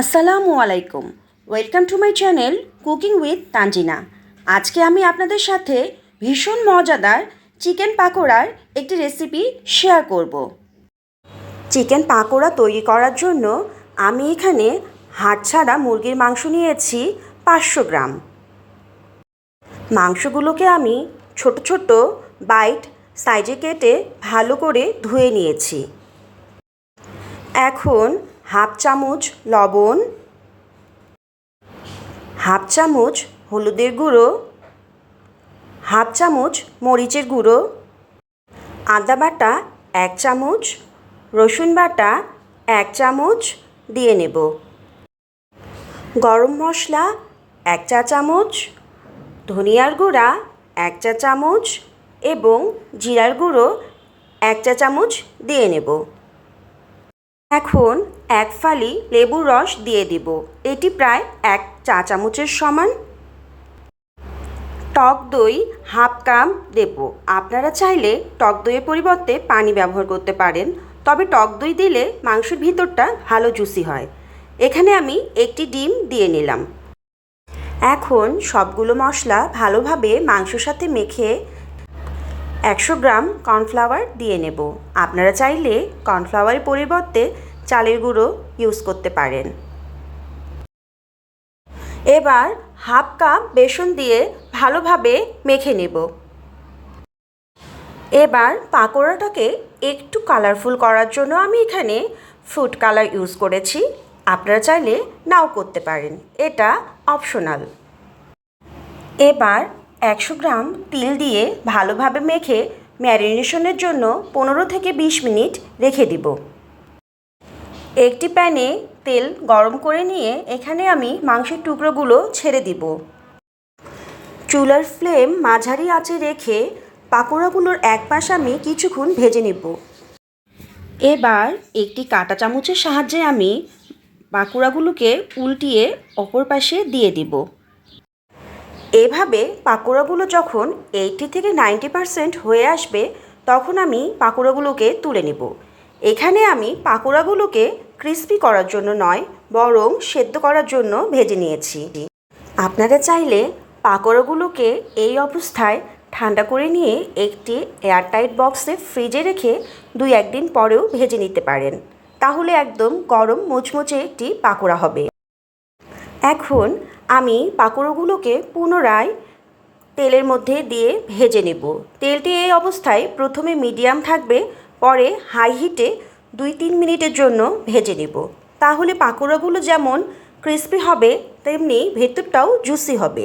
আসসালামু আলাইকুম। Welcome to my channel cooking with Tanjina. আজকে আমি আপনাদের সাথে ভীষণ মজাদার চিকেন পাকোড়ার একটি রেসিপি শেয়ার করব। চিকেন পাকোড়া তৈরি করার জন্য আমি এখানে হাড় ছাড়া মুরগির মাংস নিয়েছি পাঁচশো গ্রাম। মাংসগুলোকে আমি ছোট ছোট বাইট সাইজে কেটে ভালো করে ধুয়ে নিয়েছি। এখন হাফ চামচ লবণ, হাফ চামচ হলুদের গুঁড়ো, হাফ চামচ মরিচের গুঁড়ো, আদা বাটা এক চামচ, রসুন বাটা এক চামচ দিয়ে নেব। গরম মশলা এক চা চামচ, ধনিয়ার গুঁড়া এক চা চামচ এবং জিরার গুঁড়ো এক চা চামচ দিয়ে নেব। এখন এক ফালি লেবুর রস দিয়ে দিব। এটি প্রায় এক চা চামচের সমান। টক দই হাফ কাপ দেব। আপনারা চাইলে টক দইয়ের পরিবর্তে পানি ব্যবহার করতে পারেন। তবে টক দই দিলে মাংসের ভিতরটা ভালো জুসি হয়। এখানে আমি একটি ডিম দিয়ে নিলাম। এখন সবগুলো মশলা ভালোভাবে মাংসর সাথে মেখে একশো গ্রাম কর্নফ্লাওয়ার দিয়ে নেব। আপনারা চাইলে কর্নফ্লাওয়ারের পরিবর্তে চালের গুঁড়ো ইউজ করতে পারেন। এবার হাফ কাপ বেসন দিয়ে ভালোভাবে মেখে নেব। এবার পাকোড়াটাকে একটু কালারফুল করার জন্য আমি এখানে ফুড কালার ইউজ করেছি। আপনারা চাইলে নাও করতে পারেন। এটা অপশনাল এবার একশো গ্রাম তিল দিয়ে ভালোভাবে মেখে ম্যারিনেশনের জন্য পনেরো থেকে বিশ মিনিট রেখে দিব। একটি প্যানে তেল গরম করে নিয়ে এখানে আমি মাংসের টুকরোগুলো ছেড়ে দিব। চুলার ফ্লেম মাঝারি আঁচে রেখে পাকোড়াগুলোর এক পাশ আমি কিছুক্ষণ ভেজে নেব। এবার একটি কাঁটা চামচের সাহায্যে আমি পাকোড়াগুলোকে উল্টিয়ে অপর পাশে দিয়ে দিব। এভাবে পাকোড়াগুলো যখন এইটি থেকে নাইনটি পারসেন্ট হয়ে আসবে, তখন আমি পাকোড়াগুলোকে তুলে নেব। এখানে আমি পাকোড়াগুলোকে ক্রিস্পি করার জন্য নয়, বরং সেদ্ধ করার জন্য ভেজে নিয়েছি। আপনারা চাইলে পাকোড়াগুলোকে এই অবস্থায় ঠান্ডা করে নিয়ে একটি এয়ারটাইট বক্সে ফ্রিজে রেখে দুই একদিন পরেও ভেজে নিতে পারেন। তাহলে একদম গরম, মুচমুচে একটি পাকোড়া হবে। এখন আমি পাকোড়াগুলোকে পুনরায় তেলের মধ্যে দিয়ে ভেজে নেব। তেলটি এই অবস্থায় প্রথমে মিডিয়াম থাকবে, পরে হাই হিটে দুই তিন মিনিটের জন্য ভেজে নেব। তাহলে পাকোড়াগুলো যেমন ক্রিস্পি হবে, তেমনি ভেতরটাও জুসি হবে।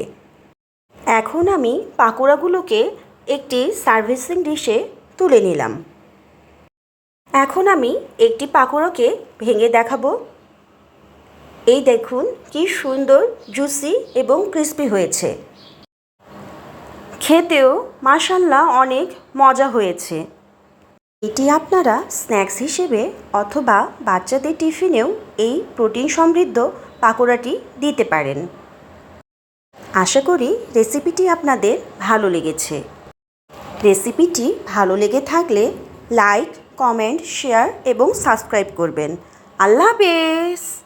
এখন আমি পাকোড়াগুলোকে একটি সার্ভিসিং ডিশে তুলে নিলাম। এখন আমি একটি পাকোড়াকে ভেঙে দেখাবো। এই দেখুন কি সুন্দর জুসি এবং ক্রিস্পি হয়েছে। খেতেও মাসাল্লাহ অনেক মজা হয়েছে। এটি আপনারা স্ন্যাক্স হিসেবে অথবা বাচ্চাদের টিফিনেও এই প্রোটিন সমৃদ্ধ পাকোড়াটি দিতে পারেন। আশা করি রেসিপিটি আপনাদের ভালো লেগেছে। রেসিপিটি ভালো লেগে থাকলে লাইক কমেন্ট শেয়ার এবং সাবস্ক্রাইব করবেন। আল্লাহ হাফেজ!